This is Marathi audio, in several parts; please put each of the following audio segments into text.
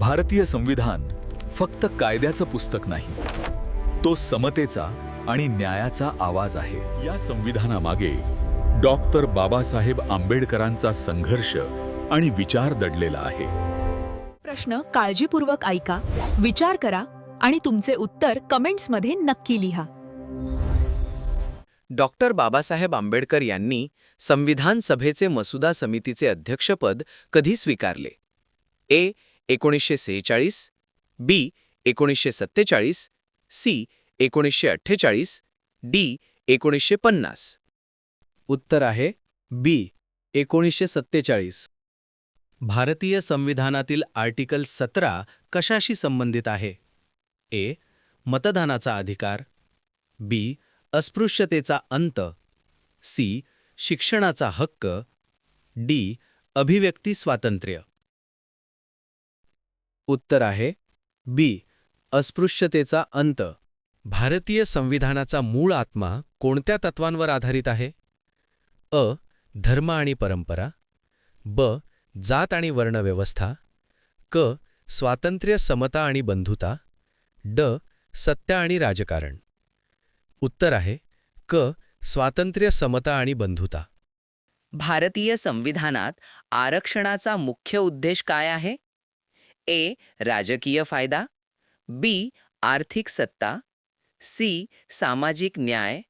भारतीय संविधान फक्त कायद्याचं पुस्तक नाही तो समतेचा आणि न्यायाचा आवाज आहे. या संविधानामागे डॉक्टर बाबासाहेब आंबेडकरांचा संघर्ष आणि विचार दडलेला आहे. प्रश्न काळजीपूर्वक ऐका विचार करा आणि तुमचे उत्तर कमेंट्समध्ये नक्की लिहा. डॉक्टर बाबासाहेब आंबेडकर यांनी संविधान सभेचे मसुदा समितीचे अध्यक्षपद कधी स्वीकारले? ए एकोणीसशे सेहेचाळीस बी एकोणीसशे सत्तेचाळीस सी एकोणीसशे अठ्ठेचाळीस डी एकोणीसशे पन्नास. उत्तर आहे बी एकोणीसशे सत्तेचाळीस. भारतीय संविधानातील आर्टिकल सतरा कशाशी संबंधित आहे? ए मतदानाचा अधिकार बी अस्पृश्यतेचा अंत सी शिक्षणाचा हक्क डी अभिव्यक्ती स्वातंत्र्य. उत्तर आहे बी अस्पृश्यतेचा अंत. भारतीय संविधानाचा मूळ आत्मा कोणत्या तत्वांवर आधारित आहे? अ. धर्म आणि परंपरा. ब. जात आणि वर्णव्यवस्था. क. स्वातंत्र्य समता आणि बंधुता. ड. सत्य आणि राजकारण. उत्तर आहे क. स्वातंत्र्य समता आणि बंधुता. भारतीय संविधानात आरक्षणाचा मुख्य उद्देश काय आहे? ए राजकीय फायदा बी आर्थिक सत्ता सी सामाजिक न्याय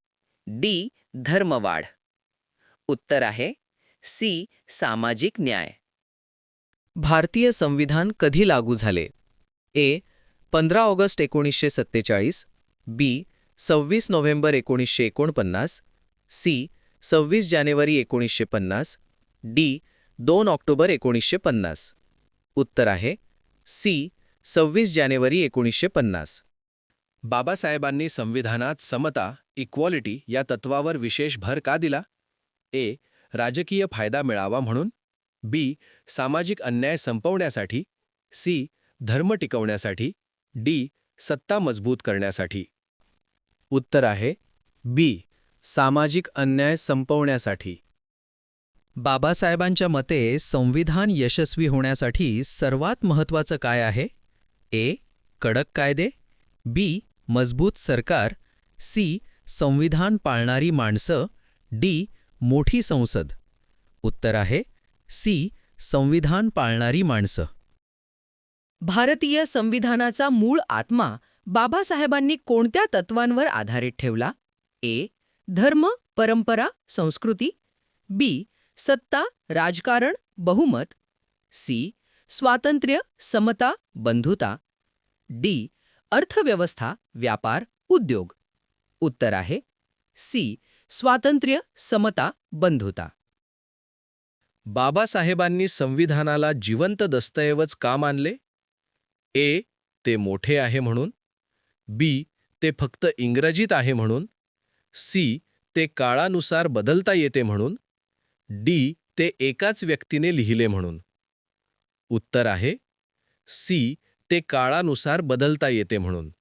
डी धर्मवाढ. उत्तर आहे सी सामाजिक न्याय. भारतीय संविधान कधी लागू झाले? ए पंधरा ऑगस्ट एकोणीसशे सत्तेचाळीस बी सव्वीस नोव्हेंबर एकोणीसशे एकोणपन्नास सी सव्वीस जानेवारी एकोणीसशे पन्नास डी दोन ऑक्टोबर एकोणीसशे पन्नास. उत्तर आहे सी सव्वीस जानेवारी एकोणीसशे पन्नास. बाबासाहेबांनी संविधानात समता इक्वॉलिटी या तत्वावर विशेष भर का दिला? ए राजकीय फायदा मिळावा म्हणून. बी सामाजिक अन्याय संपवण्यासाठी. सी धर्म टिकवण्यासाठी. डी सत्ता मजबूत करण्यासाठी. उत्तर आहे बी सामाजिक अन्याय संपवण्यासाठी. बाबासाहेबांच्या मते संविधान यशस्वी होण्यासाठी सर्वात महत्त्वाचं काय आहे? ए. कडक कायदे. बी. मजबूत सरकार. सी. संविधान पाळणारी माणसं. डी. मोठी संसद. उत्तर आहे सी. संविधान पाळणारी माणसं. भारतीय संविधानाचा मूळ आत्मा बाबासाहेबांनी कोणत्या तत्वांवर आधारित ठेवला? ए. धर्म परंपरा संस्कृती. बी. सत्ता राजकारण बहुमत. सी. स्वातंत्र्य समता बंधुता. डी. अर्थव्यवस्था व्यापार उद्योग. उत्तर आहे. सी. स्वातंत्र्य समता बंधुता. बाबासाहेबांनी संविधानाला जिवंत दस्तऐवज का मानले? ए. ते मोठे आहे म्हणून. बी. ते फक्त इंग्रजीत आहे म्हणून. सी. ते काळानुसार बदलता येते म्हणून. डी ते एकाच व्यक्तीने लिहिले म्हणून. उत्तर आहे सी ते काळानुसार बदलता येते म्हणून.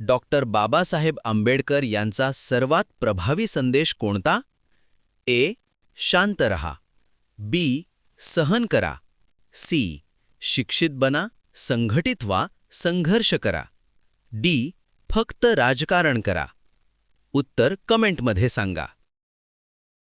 डॉक्टर बाबासाहेब आंबेडकर यांचा सर्वात प्रभावी संदेश कोणता? ए शांत रहा. बी सहन करा. सी शिक्षित बना संघटित व्हा संघर्ष करा. डी फक्त राजकारण करा. उत्तर कमेंटमध्ये सांगा.